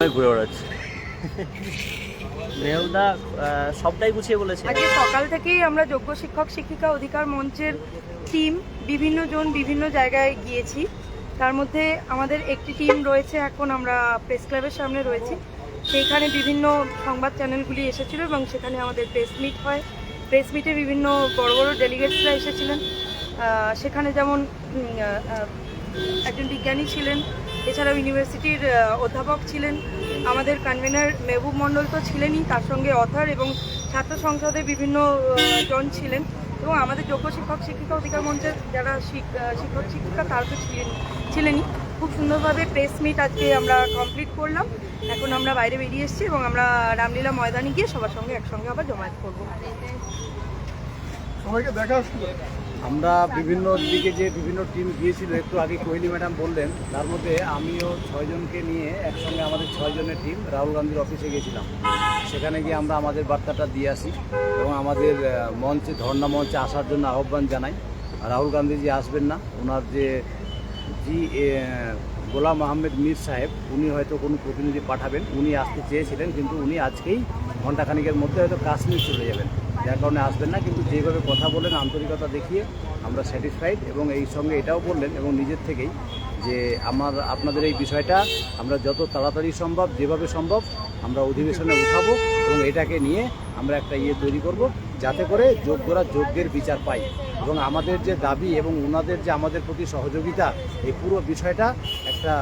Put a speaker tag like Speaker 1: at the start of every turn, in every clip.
Speaker 1: ঘুরে বেড়াচ্ছি। মেহুদা সবটাই গুছিয়ে বলেছে।
Speaker 2: আজকে সকাল থেকেই আমরা যোগ্য শিক্ষক শিক্ষিকা অধিকার মঞ্চের টিম বিভিন্ন জন বিভিন্ন জায়গায় গিয়েছি। তার মধ্যে আমাদের একটি টিম রয়েছে এখন আমরা প্রেস ক্লাবের সামনে রয়েছি। সেইখানে বিভিন্ন সংবাদ চ্যানেলগুলি এসেছিল এবং সেখানে আমাদের প্রেস মিট হয়। প্রেস মিটে বিভিন্ন বড় বড় ডেলিগেটসরা এসেছিলেন। সেখানে যেমন একজন বিজ্ঞানী ছিলেন এছাড়াও ইউনিভার্সিটির অধ্যাপক ছিলেন আমাদের কনভেনার মেহবুব মণ্ডল তো ছিলেনই, তার সঙ্গে অথার এবং ছাত্র সংসদে বিভিন্ন জন ছিলেন। এবং আমাদের যোগ্য শিক্ষক, শিক্ষিকা অধিকার মঞ্চের যারা শিক- শিক্ষক, শিক্ষিকা, তারা তো ছিলেন, ছিলেনই। খুব সুন্দরভাবে প্রেস মিট আজকে আমরা কমপ্লিট করলাম। এখন আমরা বাইরে বেরিয়ে এসেছি এবং আমরা রামলীলা ময়দানে গিয়ে সবার সঙ্গে একসঙ্গে আবার জমায়েত করব।
Speaker 3: আমরা বিভিন্ন দিকে যে বিভিন্ন টিম গিয়েছিল, একটু আগে কোহলি ম্যাডাম বললেন, তার মধ্যে আমিও ছয়জনকে নিয়ে একসঙ্গে আমাদের ছয়জনের টিম রাহুল গান্ধীর অফিসে গিয়েছিলাম। সেখানে গিয়ে আমরা আমাদের বার্তাটা দিয়ে আসি এবং আমাদের মঞ্চে, ধর্ণা মঞ্চে আসার জন্য আহ্বান জানাই। রাহুল গান্ধীজি আসবেন না, ওনার যে জি গোলাম আহমেদ মীর সাহেব, উনি হয়তো কোনো প্রতিনিধি পাঠাবেন। উনি আসতে চেয়েছিলেন, কিন্তু উনি আজকেই ঘণ্টাখানিকের মধ্যে হয়তো কাশ্মীর চলে যাবেন। যার কারণে আসবেন না, কিন্তু যেভাবে কথা বলেন, আন্তরিকতা দেখিয়ে আমরা স্যাটিসফাইড এবং এই সঙ্গে এটাও বললেন এবং নিজের থেকেই যে আমার, আপনাদের এই বিষয়টা আমরা যত তাড়াতাড়ি সম্ভব, যেভাবে সম্ভব আমরা অধিবেশনে উঠাবো এবং এটাকে নিয়ে আমরা একটা ইয়ে তৈরি করব, যাতে করে যোগ্যরা যোগ্যের বিচার পাই এবং আমাদের যে দাবি এবং ওনাদের যে আমাদের প্রতি সহযোগিতা, এই পুরো বিষয়টা একটা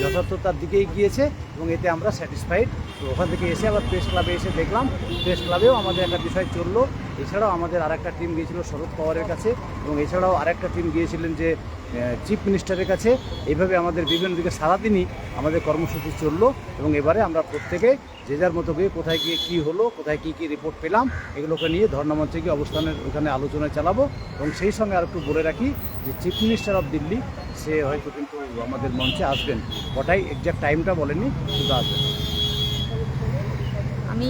Speaker 3: যথার্থতার দিকেই গিয়েছে এবং এতে আমরা স্যাটিসফাইড তো ওখান থেকে এসে আবার প্রেস ক্লাবে এসে দেখলাম। প্রেস ক্লাবেও আমাদের একটা বিষয় চলল। এছাড়াও আমাদের আরেকটা টিম গিয়েছিল শরৎ পাওয়ারের কাছে এবং এছাড়াও আরেকটা টিম গিয়েছিলেন যে চিফ মিনিস্টারের কাছে। এইভাবে আমাদের বিভিন্ন দিকে সারাদিনই আমাদের কর্মসূচি চলল এবং এবারে আমরা প্রত্যেকে যে যার মতো গিয়ে কোথায় গিয়ে কী হলো, কোথায় কী কী রিপোর্ট পেলাম, এগুলোকে নিয়ে ধর্ণামঞ্চে গিয়ে অবস্থানের ওখানে আলোচনা চালাবো এবং সেই সঙ্গে আর একটু বলে রাখি যে চিফ মিনিস্টার অফ দিল্লি সে হয়তো কিন্তু আমাদের মঞ্চে আসবেন। কটাই এক্সাক্ট টাইমটা বলেনি, কিন্তু আসবেন।
Speaker 4: আমি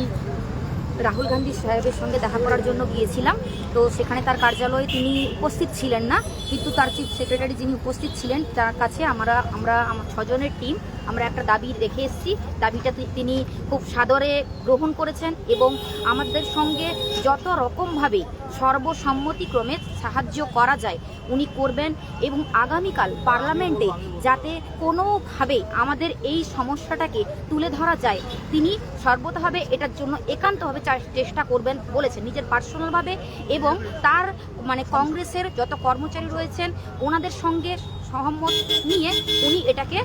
Speaker 4: রাহুল গান্ধী সাহেবের সঙ্গে দেখা করার জন্য গিয়েছিলাম। তো সেখানে তার কার্যালয়ে তিনি উপস্থিত ছিলেন না। কিন্তু তার চিফ সেক্রেটারি যিনি উপস্থিত ছিলেন, তার কাছে আমরা আমরা, আমার ছজনের টিম, আমরা একটা দাবি রেখে এসেছি। দাবিটা তিনি খুব সাদরে গ্রহণ করেছেন এবং আমাদের সঙ্গে যত রকমভাবে সর্বসম্মতিক্রমে সাহায্য করা যায়, উনি করবেন এবং আগামীকাল পার্লামেন্টে যাতে কোনোভাবে আমাদের এই সমস্যাটাকে তুলে ধরা যায়, তিনি সর্বতভাবে এটার জন্য একান্তভাবে চেষ্টা করবেন বলেছেন নিজের পার্সোনালভাবে এবং তার মানে কংগ্রেসের যত কর্মচারী রয়েছেন, ওনাদের সঙ্গে সহমত নিয়ে উনি এটাকে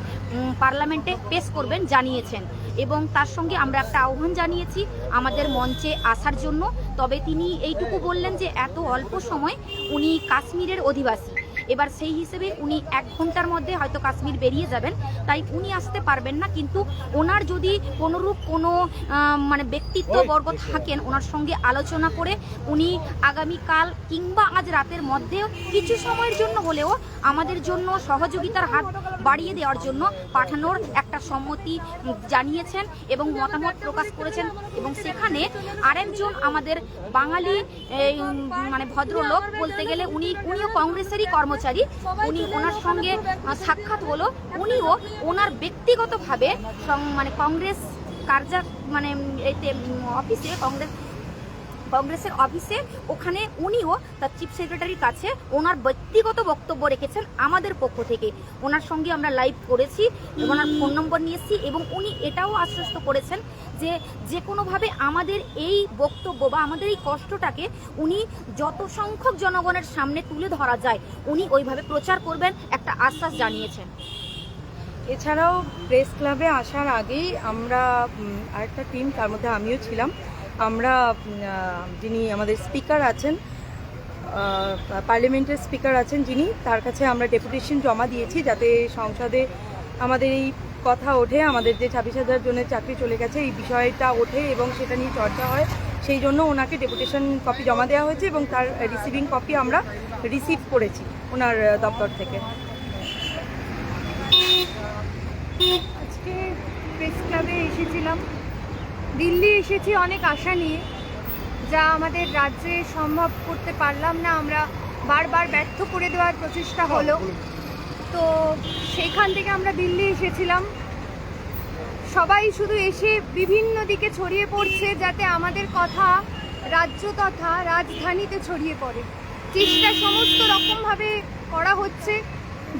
Speaker 4: পার্লামেন্টে পেশ করবেন, জানিয়েছেন। এবং তার সঙ্গে আমরা একটা আহ্বান জানিয়েছি আমাদের মঞ্চে আসার জন্য। তবে তিনি এইটুকু বললেন যে এত অল্প সময় উনি কাশ্মীরের অধিবাসী। এবার সেই হিসেবে উনি এক ঘণ্টার মধ্যে হয়তো কাশ্মীর বেরিয়ে যাবেন। তাই উনি আসতে পারবেন না কিন্তু ওনার যদি কোনোরূপ কোনো মানে ব্যক্তিত্ববর্গ থাকেন ওনার সঙ্গে আলোচনা করে উনি আগামীকাল কিংবা আজ রাতের মধ্যেও কিছু সময়ের জন্য হলেও আমাদের জন্য সহযোগিতার হাত বাড়িয়ে দেওয়ার জন্য পাঠানোর একটা সম্মতি জানিয়েছেন এবং মতামত প্রকাশ করেছেন। এবং সেখানে আরেকজন আমাদের বাঙালি মানে ভদ্রলোক বলতে গেলে উনি উনিও কংগ্রেসেরই কর্মচারী, উনি ওনার সঙ্গে সাক্ষাৎ হলো। উনিও ওনার ব্যক্তিগতভাবে মানে কংগ্রেস কার্যা মানে এতে অফিসে কংগ্রেস কংগ্রেসের অফিসে, ওখানে উনিও তার চিফ সেক্রেটারির কাছে ওনার ব্যক্তিগত বক্তব্য রেখেছেন আমাদের পক্ষ থেকে। ওনার সঙ্গে আমরা লাইভ করেছি, ওনার ফোন নম্বর নিয়েছি এবং উনি এটাও আশ্বস্ত করেছেন যে যে কোনোভাবে আমাদের এই বক্তব্য বা আমাদের এই কষ্টটাকে উনি যত সংখ্যক জনগণের সামনে তুলে ধরা যায়, উনি ওইভাবে প্রচার করবেন একটা আশ্বাস জানিয়েছেন।
Speaker 2: এছাড়াও প্রেস ক্লাবে আসার আগেই আমরা আরেকটা টিম, তার মধ্যে আমিও ছিলাম। আমরা যিনি আমাদের স্পিকার আছেন পার্লামেন্টের স্পিকার আছেন যিনি, তার কাছে আমরা ডেপুটেশন জমা দিয়েছি যাতে সংসদে আমাদের এই কথা ওঠে, আমাদের যে ছাব্বিশ হাজার জনের চাকরি চলে গেছে, এই বিষয়টা ওঠে এবং সেটা নিয়ে চর্চা হয়। সেই জন্য ওনাকে ডেপুটেশন কপি জমা দেওয়া হয়েছে এবং তার রিসিভিং কপি আমরা রিসিভ করেছি ওনার দপ্তর থেকে।
Speaker 5: আজকে প্রেস ক্লাবে এসেছিলাম। দিল্লি এসেছি অনেক আশা নিয়ে, যা আমাদের রাজ্যে সম্ভব করতে পারলাম না। আমরা বারবার ব্যর্থ করে দেওয়ার প্রচেষ্টা হলো। তো সেইখান থেকে আমরা দিল্লি এসেছিলাম। সবাই শুধু এসে বিভিন্ন দিকে ছড়িয়ে পড়ছে, যাতে আমাদের কথা রাজ্য তথা রাজধানীতে ছড়িয়ে পড়ে। চেষ্টা সমস্ত রকমভাবে করা হচ্ছে,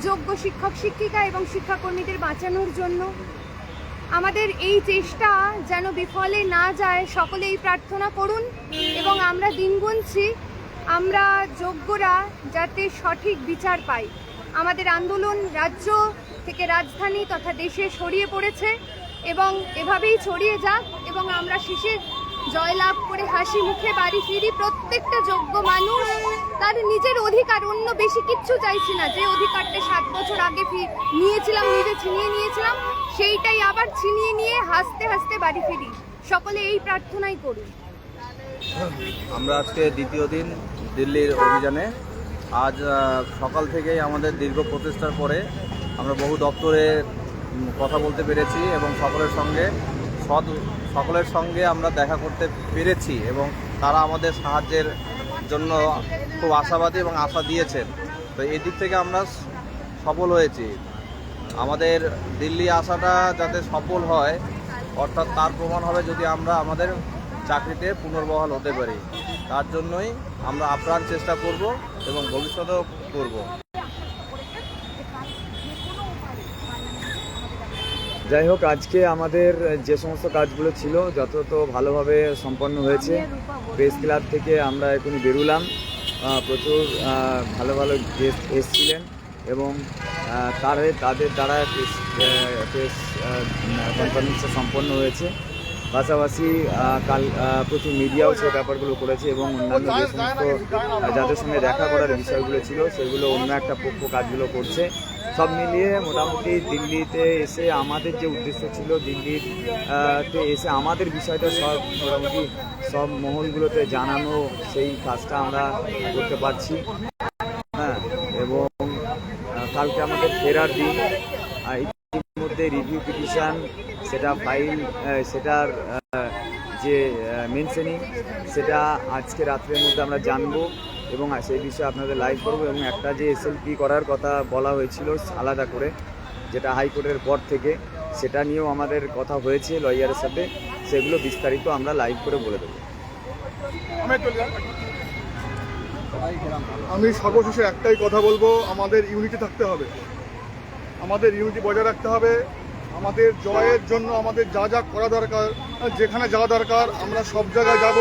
Speaker 5: যোগ্য শিক্ষক, শিক্ষিকা এবং শিক্ষাকর্মীদের বাঁচানোর জন্য। আমাদের এই চেষ্টা যেন বিফলে না যায়, সকলেই প্রার্থনা করুন এবং আমরা দিন গুনছি, আমরা যোগ্যরা যাতে সঠিক বিচার পাই। আমাদের আন্দোলন রাজ্য থেকে রাজধানী তথা দেশে ছড়িয়ে পড়েছে এবং এভাবেই ছড়িয়ে যাক এবং আমরা শেষে জয়লাভ করে হাসি মুখে বাড়ি ফিরি প্রত্যেকটা যোগ্য মানুষ। তার নিজের অধিকার, অন্য বেশি কিচ্ছু চাইছি না। যে অধিকারটা সাত বছর আগে নিয়েছিলাম, নিজে ছিনিয়ে নিয়েছিলাম, সেইটাই আবার ছিনিয়ে নিয়ে হাসতে হাসতে বাড়ি ফিরি। সকলে এই প্রার্থনাই করি
Speaker 6: আমরা আজকে দ্বিতীয় দিন দিল্লির অভিযানে। আজ সকাল থেকেই আমাদের দীর্ঘ প্রচেষ্টার পরে আমরা বহু দপ্তরে কথা বলতে পেরেছি এবং সকলের সঙ্গে সৎ সকলের সঙ্গে আমরা দেখা করতে পেরেছি এবং তারা আমাদের সাহায্যের জন্য খুব আশাবাদী এবং আশা দিয়েছেন। তো এই দিক থেকে আমরা সফল হয়েছি। আমাদের দিল্লি আসাটা যাতে সফল হয়, অর্থাৎ তার প্রমাণ হবে যদি আমরা আমাদের চাকরিতে পুনর্বহাল হতে পারি। তার জন্যই আমরা আপ্রাণ চেষ্টা করব এবং ভবিষ্যতেও করব।
Speaker 7: যাই হোক, আজকে আমাদের যে সমস্ত কাজগুলো ছিল, যথাযথ ভালোভাবে সম্পন্ন হয়েছে। প্রেস ক্লাব থেকে আমরা এখনই বেরুলাম। প্রচুর ভালো ভালো গেস্ট এসেছিলেন এবং তারে তাদের দ্বারা প্রেস প্রেস কনফারেন্সটা সম্পন্ন হয়েছে। পাশাপাশি কাল প্রচুর মিডিয়াও সে ব্যাপারগুলো করেছে এবং অন্যান্য যে সমস্ত যাদের সঙ্গে দেখা করার বিষয়গুলো ছিল, সেগুলো অন্য একটা পক্ষ কাজগুলো করছে। সব মিলিয়ে মোটামুটি দিল্লিতে এসে আমাদের যে উদ্দেশ্য ছিল দিল্লির তে এসে আমাদের বিষয়টা সব মোটামুটি সব মহলগুলোতে জানানো, সেই কাজটা আমরা করতে পারছি। হ্যাঁ এবং কালকে আমাদের ফেরার দিন ইতিমধ্যে রিভিউ পিটিশন সেটা ফাইল সেটার যে মেনশনিং সেটা আজকে রাত্রের মধ্যে আমরা জানব। এবং সেই বিষয়ে আপনাদের লাইভ করব এবং একটা যে এসএলপি করার কথা বলা হয়েছিল আলাদা করে, যেটা হাইকোর্টের পর থেকে, সেটা নিয়েও আমাদের কথা হয়েছে লয়ারের সাথে, সেগুলো বিস্তারিত আমরা লাইভ করে বলে দেবো।
Speaker 8: আমি সর্বশেষে একটাই কথা বলব, আমাদের ইউনিটি থাকতে হবে। আমাদের ইউনিটি বজায় রাখতে হবে। আমাদের জয়ের জন্য আমাদের যা যা করা দরকার, যেখানে যাওয়া দরকার, আমরা সব জায়গায় যাব।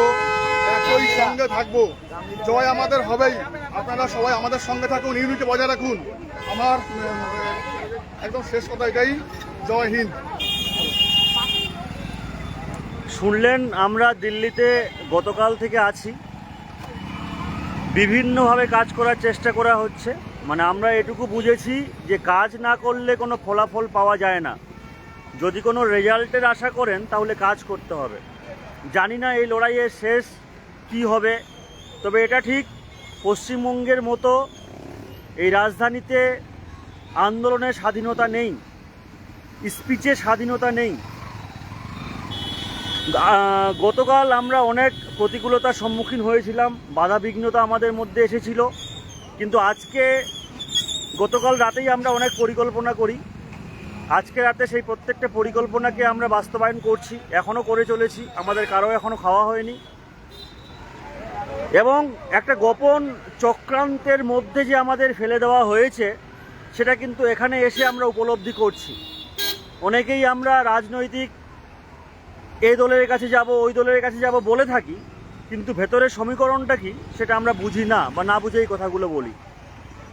Speaker 8: একই সঙ্গে থাকব। জয় আমাদের হবেই। আপনারা সবাই আমাদের সঙ্গে থাকুন, ইউনিটি বজায় রাখুন। আমার একদম শেষ কথা এটাই। জয় হিন্দ।
Speaker 9: শুনলেন, আমরা দিল্লিতে গতকাল থেকে আছি। বিভিন্নভাবে কাজ করার চেষ্টা করা হচ্ছে। মানে আমরা এটুকু বুঝেছি যে কাজ না করলে কোনো ফলাফল পাওয়া যায় না। যদি কোনো রেজাল্টের আশা করেন, তাহলে কাজ করতে হবে। জানি না এই লড়াইয়ের শেষ কি হবে? তবে এটা ঠিক, পশ্চিমবঙ্গের মতো এই রাজধানীতে আন্দোলনের স্বাধীনতা নেই, স্পিচের স্বাধীনতা নেই। গতকাল আমরা অনেক প্রতিকূলতার সম্মুখীন হয়েছিলাম বাধা বিঘ্নতা আমাদের মধ্যে এসেছিল, কিন্তু আজকে গতকাল রাতেই আমরা অনেক পরিকল্পনা করি। আজকে রাতে সেই প্রত্যেকটা পরিকল্পনাকে আমরা বাস্তবায়ন করছি, এখনও করে চলেছি, আমাদের কারও এখনও খাওয়া হয়নি। এবং একটা গোপন চক্রান্তের মধ্যে যে আমাদের ফেলে দেওয়া হয়েছে, সেটা কিন্তু এখানে এসে আমরা উপলব্ধি করছি। অনেকেই আমরা রাজনৈতিক এই দলের কাছে যাব, ওই দলের কাছে যাব বলে থাকি, কিন্তু ভেতরের সমীকরণটা কি, সেটা আমরা বুঝি না বা না বুঝে এই কথাগুলো বলি।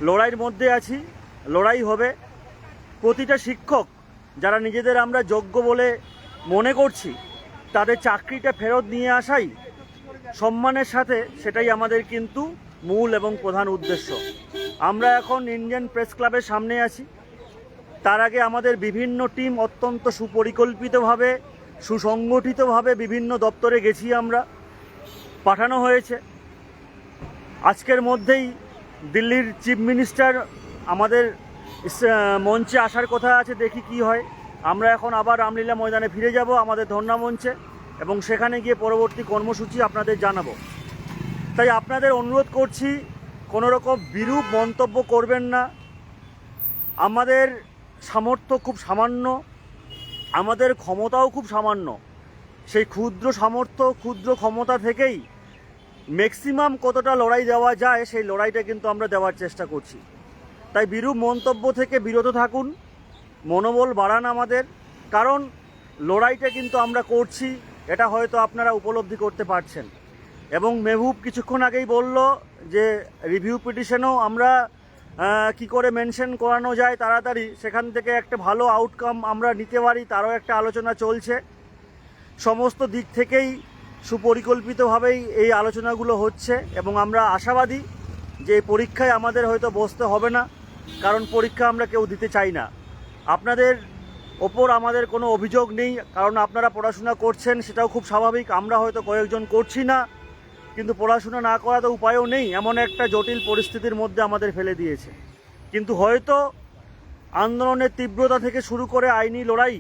Speaker 9: লড়াইয়ের মধ্যে আছি, লড়াই হবে। প্রতিটা শিক্ষক, যারা নিজেদের আমরা যোগ্য বলে মনে করছি, তাদের চাকরিটা ফেরত নিয়ে আসাই সম্মানের সাথে সেটাই আমাদের কিন্তু মূল এবং প্রধান উদ্দেশ্য। আমরা এখন ইন্ডিয়ান প্রেস ক্লাবের সামনে আছি। তার আগে আমাদের বিভিন্ন টিম অত্যন্ত সুপরিকল্পিতভাবে, সুসংগঠিতভাবে বিভিন্ন দপ্তরে গেছি আমরা। পাঠানো হয়েছে। আজকের মধ্যেই দিল্লির চিফ মিনিস্টার আমাদের মঞ্চে আসার কথা আছে, দেখি কি হয়। আমরা এখন আবার রামলীলা ময়দানে ফিরে যাব আমাদের ধর্ণা মঞ্চে। এবং সেখানে গিয়ে পরবর্তী কর্মসূচি আপনাদের জানাব। তাই আপনাদের অনুরোধ করছি কোনো রকম বিরূপ মন্তব্য করবেন না। আমাদের সামর্থ্য খুব সামান্য, আমাদের ক্ষমতাও খুব সামান্য। সেই ক্ষুদ্র সামর্থ্য, ক্ষুদ্র ক্ষমতা থেকেই ম্যাক্সিমাম কতটা লড়াই দেওয়া যায়, সেই লড়াইটা কিন্তু আমরা দেওয়ার চেষ্টা করছি। তাই বিরূপ মন্তব্য থেকে বিরত থাকুন, মনোবল বাড়ান আমাদের, কারণ লড়াইটা কিন্তু আমরা করছি। এটা হয়তো আপনারা উপলব্ধি করতে পারছেন। এবং মেহবুব কিছুক্ষণ আগেই বলল যে রিভিউ পিটিশনও আমরা কি করে মেনশন করানো যায় তাড়াতাড়ি, সেখান থেকে একটা ভালো আউটকাম আমরা নিতে পারি, তারও একটা আলোচনা চলছে। সমস্ত দিক থেকেই সুপরিকল্পিতভাবেই এই আলোচনাগুলো হচ্ছে, এবং আমরা আশাবাদী যে পরীক্ষায় আমাদের হয়তো বসতে হবে না, কারণ পরীক্ষা আমরা কেউ দিতে চাই না। আপনাদের ওপর আমাদের কোনো অভিযোগ নেই, কারণ আপনারা পড়াশোনা করছেন, সেটাও খুব স্বাভাবিক। আমরা হয়তো কয়েকজন করছি না, কিন্তু পড়াশোনা না করা তো উপায়ও নেই। এমন একটা জটিল পরিস্থিতির মধ্যে আমাদের ফেলে দিয়েছে। কিন্তু হয়তো আন্দোলনের তীব্রতা থেকে শুরু করে আইনি লড়াই,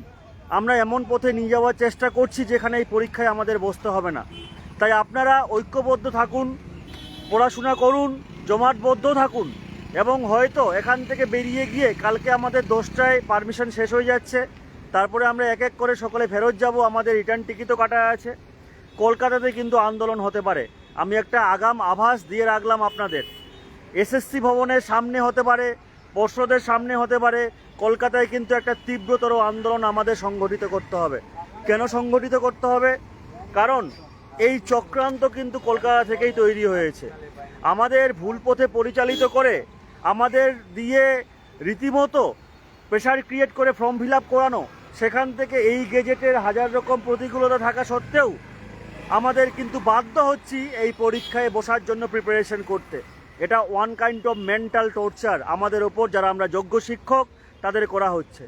Speaker 9: আমরা এমন পথে নিয়ে যাওয়ার চেষ্টা করছি যেখানে এই পরীক্ষায় আমাদের বসতে হবে না। তাই আপনারা ঐক্যবদ্ধ থাকুন, পড়াশোনা করুন জমাটবদ্ধ থাকুন। এবং হয়তো এখান থেকে বেরিয়ে গিয়ে কালকে আমাদের দশটায় পারমিশন শেষ হয়ে যাচ্ছে। তারপরে আমরা এক এক করে সকলে ফেরত যাব। আমাদের রিটার্ন টিকিটও কাটা আছে। কলকাতাতে কিন্তু আন্দোলন হতে পারে। আমি একটা আগাম আভাস দিয়ে রাখলাম আপনাদের। এসএসসি ভবনের সামনে হতে পারে, পর্ষদের সামনে হতে পারে। কলকাতায় কিন্তু একটা তীব্রতর আন্দোলন আমাদের সংগঠিত করতে হবে। কেন সংগঠিত করতে হবে? কারণ এই চক্রান্ত কিন্তু কলকাতা থেকেই তৈরি হয়েছে। আমাদের ভুল পথে পরিচালিত করে আমাদের দিয়ে রীতিমতো প্রেশার ক্রিয়েট করে ফর্ম ফিল করানো, সেখান থেকে এই গেজেটের হাজার রকম প্রতিকূলতা থাকা সত্ত্বেও আমাদের কিন্তু বাধ্য হচ্ছি এই পরীক্ষায় বসার জন্য প্রিপারেশন করতে। এটা one kind of mental torture আমাদের ওপর, যারা আমরা যোগ্য শিক্ষক, তাদের করা হচ্ছে।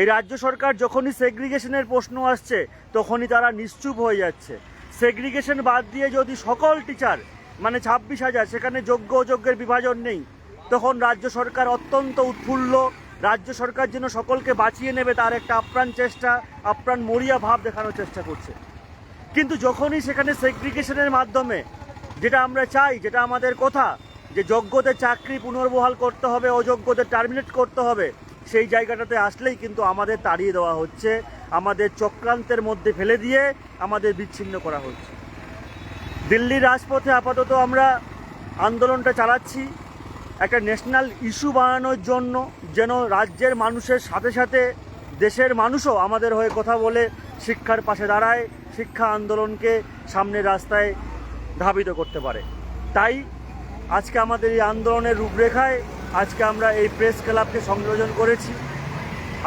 Speaker 9: এই রাজ্য সরকার যখনই সেগ্রিগেশনের প্রশ্ন আসছে, তখনই তারা নিশ্চুপ হয়ে যাচ্ছে। সেগ্রিগেশন বাদ দিয়ে যদি সকল টিচার মানে ছাব্বিশ হাজার, সেখানে যোগ্য অযোগ্যের বিভাজন নেই তখন রাজ্য সরকার অত্যন্ত উৎফুল্ল। রাজ্য সরকার যেন সকলকে বাঁচিয়ে নেবে তার একটা আপ্রাণ চেষ্টা, আপ্রাণ মরিয়া ভাব দেখানোর চেষ্টা করছে। কিন্তু যখনই সেখানে সেগ্রিগেশনের মাধ্যমে যেটা আমরা চাই, যেটা আমাদের কথা, যে যোগ্যদের চাকরি পুনর্বহাল করতে হবে, অযোগ্যদের টার্মিনেট করতে হবে, সেই জায়গাটাতে আসলেই কিন্তু আমাদের তাড়িয়ে দেওয়া হচ্ছে, আমাদের চক্রান্তের মধ্যে ফেলে দিয়ে আমাদের বিচ্ছিন্ন করা হচ্ছে। দিল্লির রাজপথে আপাতত আমরা আন্দোলনটা চালাচ্ছি। একটা ন্যাশনাল ইস্যু বানানোর জন্য যেন রাজ্যের মানুষের সাথে সাথে দেশের মানুষও আমাদের হয়ে কথা বলে, শিক্ষার পাশে দাঁড়ায়, শিক্ষা আন্দোলনকে সামনের রাস্তায় ধাবিত করতে পারে। তাই আজকে আমাদের এই আন্দোলনের রূপরেখায় আজকে আমরা এই প্রেস ক্লাবকে সংযোজন করেছি।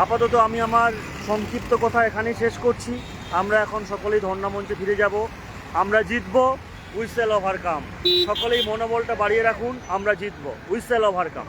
Speaker 9: আপাতত আমি আমার সংক্ষিপ্ত কথা এখানেই শেষ করছি। আমরা এখন সকলেই ধর্ণামঞ্চে ফিরে যাব। আমরা জিতব। উইসেল ওভারকাম সকলেই মনোবলটা বাড়িয়ে রাখুন আমরা জিতব। Whistle overcome